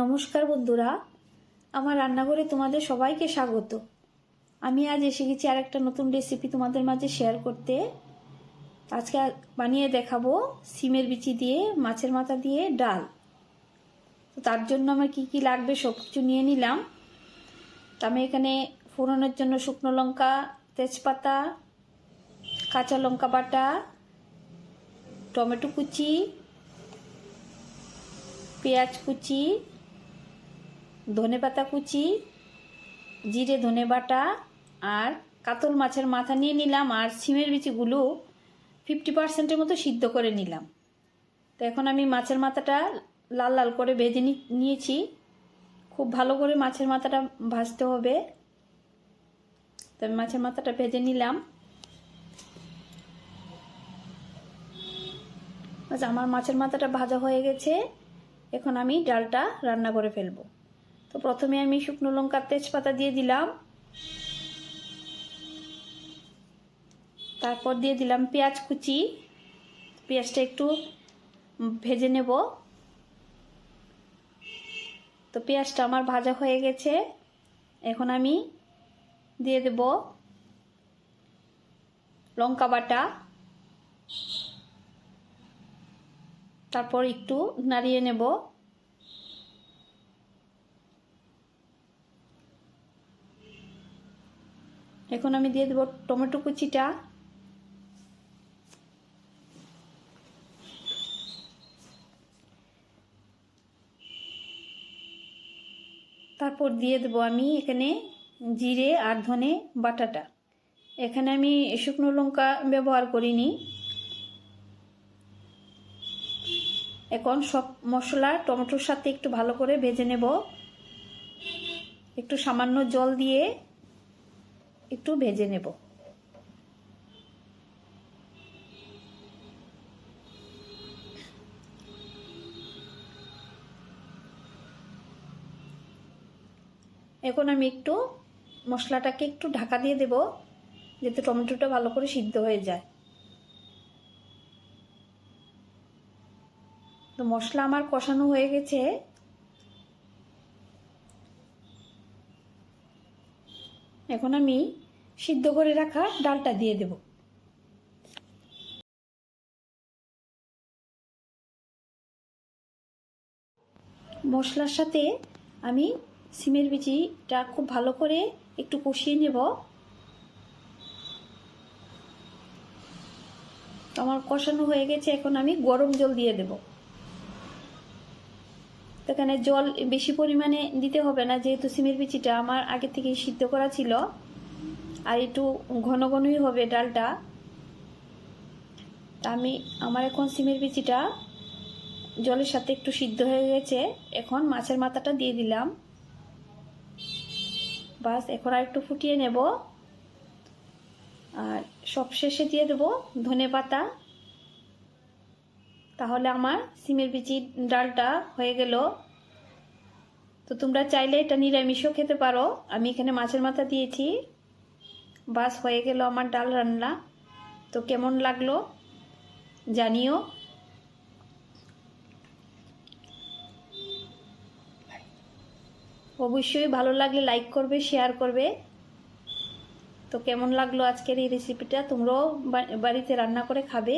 নমস্কার বন্ধুরা, আমার রান্নাঘরে তোমাদের সবাইকে স্বাগত। আমি আজ এসে গেছি আর একটা নতুন রেসিপি তোমাদের মাঝে শেয়ার করতে। আজকে বানিয়ে দেখাবো সিমের বিচি দিয়ে, মাছের মাথা দিয়ে ডাল। তো তার জন্য আমার কি কি লাগবে সব কিছু নিয়ে নিলাম। তো আমি এখানে ফোড়নের জন্য শুকনো লঙ্কা, তেজপাতা, কাঁচা লঙ্কা বাটা, টমেটো কুচি, পেঁয়াজ কুচি ধনে পাতা কুচি, জিরে ধনে বাটা আর কাতল মাছের মাথা নিয়ে নিলাম আর সিমের বিচিগুলো ফিফটি পার্সেন্টের মতো সিদ্ধ করে নিলাম। তো এখন আমি মাছের মাথাটা লাল লাল করে ভেজে নিয়েছি। খুব ভালো করে মাছের মাথাটা ভাজতে হবে। তো আমি মাছের মাথাটা ভেজে নিলাম। আচ্ছা আমার মাছের মাথাটা ভাজা হয়ে গেছে। এখন আমি ডালটা রান্না করে ফেলব। তো প্রথমে আমি শুকনো লঙ্কার তেজপাতা দিয়ে দিলাম। তারপর দিয়ে দিলাম পেঁয়াজ কুচি। পেঁয়াজটা একটু ভেজে নেব। তো পেঁয়াজটা আমার ভাজা হয়ে গেছে। এখন আমি দিয়ে দেব লঙ্কা বাটা। তারপর একটু নাড়িয়ে নেব। এখন আমি দিয়ে দেবো টমেটো কুচিটা। তারপর দিয়ে দেবো আমি এখানে জিরে আর ধনে বাটাটা। এখানে আমি শুকনো লঙ্কা ব্যবহার করিনি। এখন সব মশলা টমেটোর সাথে একটু ভালো করে ভেজে নেব। একটু সামান্য জল দিয়ে একটু ভেজে নেব। এখন আমি একটু মশলাটাকে একটু ঢাকা দিয়ে দেব, যাতে টমেটোটা ভালো করে সিদ্ধ হয়ে যায়। তো মশলা আমার কষানো হয়ে গেছে। এখন আমি সিদ্ধ করে রাখা ডালটা দিয়ে দেব। মশলার সাথে আমি সিমের বিচিটা খুব ভালো করে একটু কষিয়ে নেব। আমার কষানো হয়ে গেছে, এখন আমি গরম জল দিয়ে দেবো। এখানে জল বেশি পরিমাণে দিতে হবে না, যেহেতু সিমের বিচিটা আমার আগে থেকেই সিদ্ধ করা ছিল। আর একটু ঘন ঘনই হবে ডালটা। তা আমি আমার এখন সিমের বিচিটা জলের সাথে একটু সিদ্ধ হয়ে গেছে। এখন মাছের মাথাটা দিয়ে দিলাম। বাস, এখন আর একটু ফুটিয়ে নেব। আর সব শেষে দিয়ে দেবো ধনে পাতা। তাহলে আমার সিমের বিচির ডালটা হয়ে গেল। তো তোমরা চাইলে এটা নিরামিষও খেতে পারো। আমি এখানে মাছের মাথা দিয়েছি। বাস হয়ে গেল আমার ডাল রান্না। তো কেমন লাগল জানিও। অবশ্যই ভালো লাগলে লাইক করবে শেয়ার করবে। তো কেমন লাগল আজকের এই রেসিপিটা তোমরাও বাড়িতে রান্না করে খাবে।